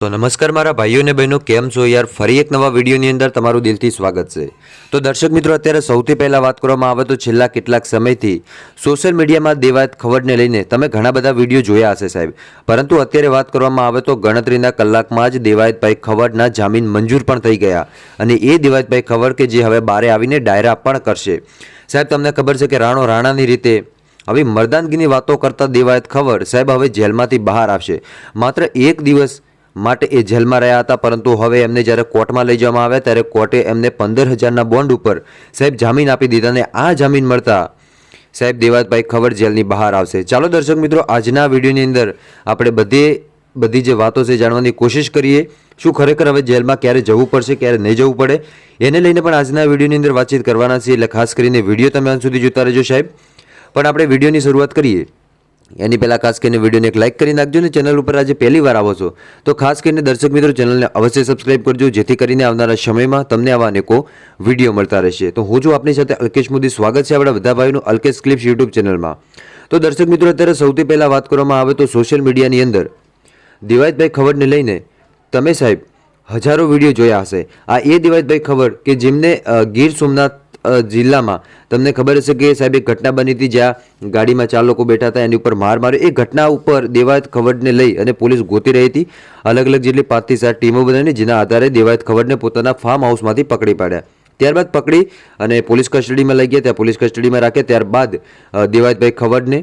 તો નમસ્કાર મારા ભાઈઓ અને બહેનો, કેમ છો યાર? ફરી એક નવા વિડીયોની અંદર તમારું દિલથી સ્વાગત છે. તો દર્શક મિત્રો, અત્યારે સૌથી પહેલાં વાત કરવામાં આવે તો છેલ્લા કેટલાક સમયથી સોશિયલ મીડિયામાં દેવાયત ખબરને લઈને તમે ઘણા બધા વીડિયો જોયા હશે સાહેબ. પરંતુ અત્યારે વાત કરવામાં આવે તો ગણતરીના કલાકમાં જ દેવાયતભાઈ ખવડના જામીન મંજૂર પણ થઈ ગયા. અને એ દેવાયતભાઈ ખવડ કે જે હવે બારે આવીને ડાયરા પણ કરશે. સાહેબ, તમને ખબર છે કે રાણો રાણાની રીતે હવે મર્દાનગીની વાતો કરતા દેવાયત ખબર સાહેબ હવે જેલમાંથી બહાર આવશે. માત્ર એક દિવસ માટે એ જેલમાં રહ્યા હતા, પરંતુ હવે એમને જ્યારે કોર્ટમાં લઈ જવામાં આવ્યા, ત્યારે કોર્ટે એમને પંદર હજારના બોન્ડ ઉપર સાહેબ જામીન આપી દીધા અને આ જામીન મળતા સાહેબ દેવાતભાઈ ખબર જેલની બહાર આવશે. ચાલો દર્શક મિત્રો, આજના વિડીયોની અંદર આપણે બધે, બધી જે વાતો છે જાણવાની કોશિશ કરીએ. શું ખરેખર હવે જેલમાં ક્યારે જવું પડશે, ક્યારે નહીં જવું પડે, એને લઈને પણ આજના વિડીયોની અંદર વાતચીત કરવાના છીએ. એટલે ખાસ કરીને વીડિયો તમે અંત સુધી જોતા રહેજો સાહેબ. પણ આપણે વિડીયોની શરૂઆત કરીએ. એની પહેલાં ખાસ કરીને વિડીયોને એક લાઇક કરી નાખજો અને ચેનલ ઉપર આજે પહેલી વાર આવો છો, તો ખાસ કરીને દર્શક મિત્રો ચેનલને અવશ્ય સબસ્ક્રાઇબ કરજો, જેથી કરીને આવનારા સમયમાં તમને આવા અનેકો વીડિયો મળતા રહેશે. તો હું છું આપની સાથે અલ્કેશ મોદી, સ્વાગત છે આપણા બધા ભાઈનું અલ્કેશ ક્લિપ્સ યુટ્યુબ ચેનલમાં તો દર્શક મિત્રો, અત્યારે સૌથી પહેલાં વાત કરવામાં આવે તો સોશિયલ મીડિયાની અંદર. દિવાયતભાઈ ખબરને લઈને તમે સાહેબ હજારો વીડિયો જોયા હશે. આ એ દિવાયતભાઈ ખબર કે જેમને ગીર સોમનાથ જિલ્લામાં. તમને ખબર હશે કે સાહેબ એક ઘટના બની હતી જ્યાં ગાડીમાં ચાર લોકો બેઠા હતા, એની ઉપર માર માર્યો. એ ઘટના ઉપર દેવાયત ખવડને લઈ અને પોલીસ ગોતી રહી હતી. અલગ અલગ જેટલી પાંચથી સાત ટીમો બનાવીને જેના આધારે દેવાયત ખવડને પોતાના ફાર્મ હાઉસમાંથી પકડી પાડ્યા. ત્યારબાદ પકડી અને પોલીસ કસ્ટડીમાં લઈ ગયા. ત્યાં પોલીસ કસ્ટડીમાં રાખ્યા ત્યારબાદ દેવાયતભાઈ ખવડને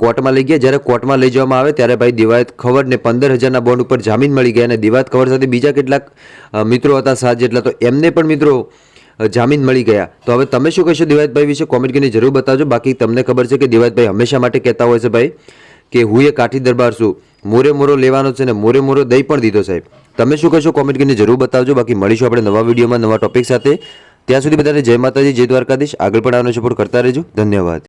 કોર્ટમાં લઈ ગયા. જ્યારે કોર્ટમાં લઈ જવામાં આવે ત્યારે ભાઈ દિવાયત ખવડને પંદર હજારના બોન્ડ ઉપર જામીન મળી ગયા અને દિવાયત ખવડ સાથે બીજા કેટલાક મિત્રો હતા સાત જેટલા, તો એમને પણ મિત્રો જામીન મળી ગયા. તો હવે તમે શું કહેશો દિવાયતભાઈ વિશે? કોમેન્ટ કરીને જરૂર બતાવજો. બાકી તમને ખબર છે કે દિવાયતભાઈ હંમેશા માટે કહેતા હોય છે ભાઈ કે હું એ કાઠી દરબાર છું. મોરે મોરો લેવાનો છે ને મોરે મોરો દઈ પણ દીધો સાહેબ. તમે શું કહેશો? કોમેન્ટ કરીને જરૂર બતાવજો. બાકી મળીશું આપણે નવા વિડીયોમાં નવા ટોપિક સાથે. ત્યાં સુધી બધાને જય માતાજી, જય દ્વારકાધીશ. આગળ પણ આવવાનો સપોર્ટ કરતા રહેજો. ધન્યવાદ.